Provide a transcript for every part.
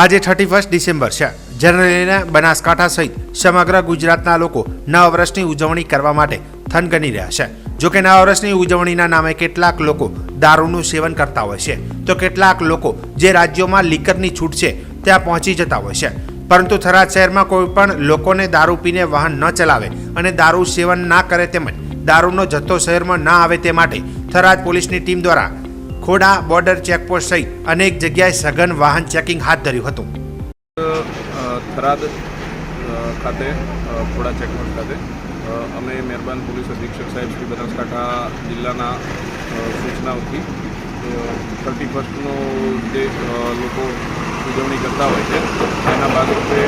આજે thirty first December છે. જેને લઈને બનાસકાંઠા સહિત સમગ્ર ગુજરાતના લોકો નવા વર્ષની ઉજવણી કરવા માટે થનગની રહ્યા છે. જો કે નવા વર્ષની ઉજવણીના નામે કેટલાક લોકો દારૂનું સેવન કરતા હોય છે. તો કેટલાક લોકો જે રાજ્યોમાં લીકરની છૂટ છે, ત્યાં પહોંચી જતા હોય છે. પરંતુ થરાદ શહેરમાં કોઈ પણ લોકોને દારૂ પીને વાહન ન ચલાવે અને દારૂ સેવન ના કરે તેમજ દારૂનો જથ્થો શહેરમાં ના આવે તે માટે થરાદ પોલીસની ટીમ દ્વારા ખોડા બોર્ડર ચેકપોસ્ટ સહિત અનેક જગ્યાએ સઘન વાહન ચેકિંગ હાથ ધર્યું હતું. થરાદ ખાતે ખોડા ચેકપોસ્ટ ખાતે. અમે મહેરબાન પોલીસ અધિક્ષક સાહેબ શ્રી બનાસકાંઠા જિલ્લાના સૂચનાઓથી થર્ટી ફર્સ્ટનો જે લોકો ઉજવણી કરતા હોય છે, એના ભાગરૂપે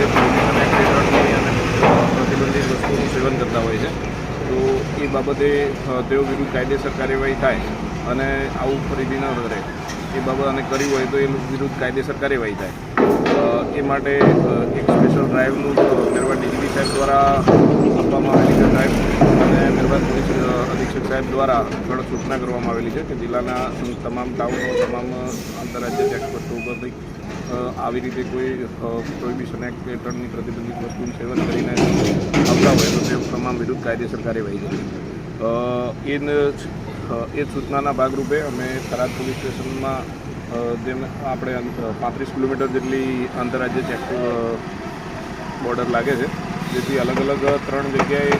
હેઠળની અને પ્રતિબંધિત વસ્તુઓનું સેવન કરતા હોય છે. તો એ બાબતે તેઓ વિરુદ્ધ કાયદેસર કાર્યવાહી થાય. અને આવું ફરીથી ન રહે એ બાબત અને કર્યું હોય તો એ વિરુદ્ધ કાયદેસર કાર્યવાહી થાય. એ માટે એક સ્પેશિયલ ડ્રાઈવનું મહેરબાન ડીજીપી સાહેબ દ્વારા આપવામાં આવેલી છે ડ્રાઈવ અને મહેરબાન પોલીસ અધિક્ષક સાહેબ દ્વારા કડક સૂચના કરવામાં આવેલી છે કે જિલ્લાના તમામ ટાઉનો, તમામ આંતરરાજ્ય ચેકપોસ્ટો ઉપરથી આવી રીતે કોઈ પ્રોહિબિશન એક્ટ હેઠળની પ્રતિબંધિત વસ્તુનું સેવન કરીને આવતા હોય તો તે તમામ વિરુદ્ધ કાયદેસર કાર્યવાહી કરી. એ એ સૂચનાના ભાગરૂપે અમે થરાદ પોલીસ સ્ટેશનમાં જેમ આપણે પાંત્રીસ કિલોમીટર જેટલી આંતરરાજ્ય ચેક બોર્ડર લાગે છે. જેથી અલગ અલગ ત્રણ જગ્યાએ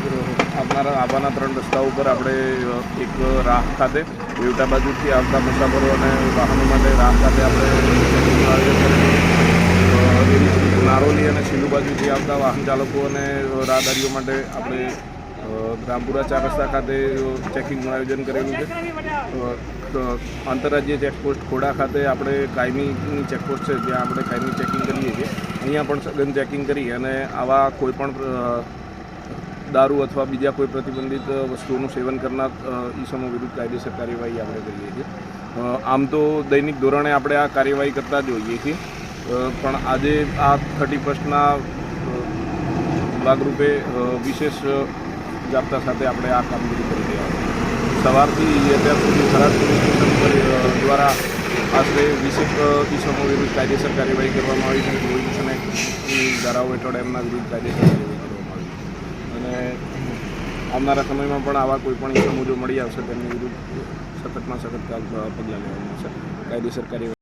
આવનારા, આવવાના ત્રણ રસ્તા ઉપર આપણે એક રાહ ખાતે બેવટા બાજુથી આવતા મુસાફરો અને વાહનો માટે રાહ ખાતે આપણે નારોલી અને શીલુ બાજુથી આવતા વાહન ચાલકો અને રાહદારીઓ માટે આપણે રામપુરા ચાર રસ્તા ખાતે ચેકિંગનું આયોજન કરેલું છે. આંતરરાજ્ય ચેકપોસ્ટ ખોડા ખાતે આપણે કાયમીની ચેકપોસ્ટ છે, જ્યાં આપણે કાયમી ચેકિંગ કરીએ છીએ. અહીંયા પણ સઘન ચેકિંગ કરી અને આવા કોઈ પણ દારૂ અથવા બીજા કોઈ પ્રતિબંધિત વસ્તુઓનું સેવન કરનાર ઈસમો વિરુદ્ધ કાયદેસર કાર્યવાહી આપણે કરીએ છીએ. આમ તો દૈનિક ધોરણે આપણે આ કાર્યવાહી કરતા જ હોઈએ છીએ. પણ આજે આ થર્ટી ફર્સ્ટના ભાગરૂપે વિશેષ જાપ્તા સાથે આપણે આ કામગીરી કરી રહ્યા સવારથી અત્યાર સુધી થરાદ પોલીસ દ્વારા આશરે વીસેક અ, ઈસમો વિરુદ્ધ કાયદેસર કાર્યવાહી કરવામાં આવી છે પ્રોહિબિશન એક્ટની ધારાઓ હેઠળ એમના વિરુદ્ધ કાયદેસર કાર્યવાહી કરવામાં આવી અને આવનારા સમયમાં પણ આવા કોઈપણ ઇસમો જો મળી આવશે તેમની વિરુદ્ધ સખતમાં સખત પગલાં લેવામાં આવશે. કાયદેસર કાર્યવાહી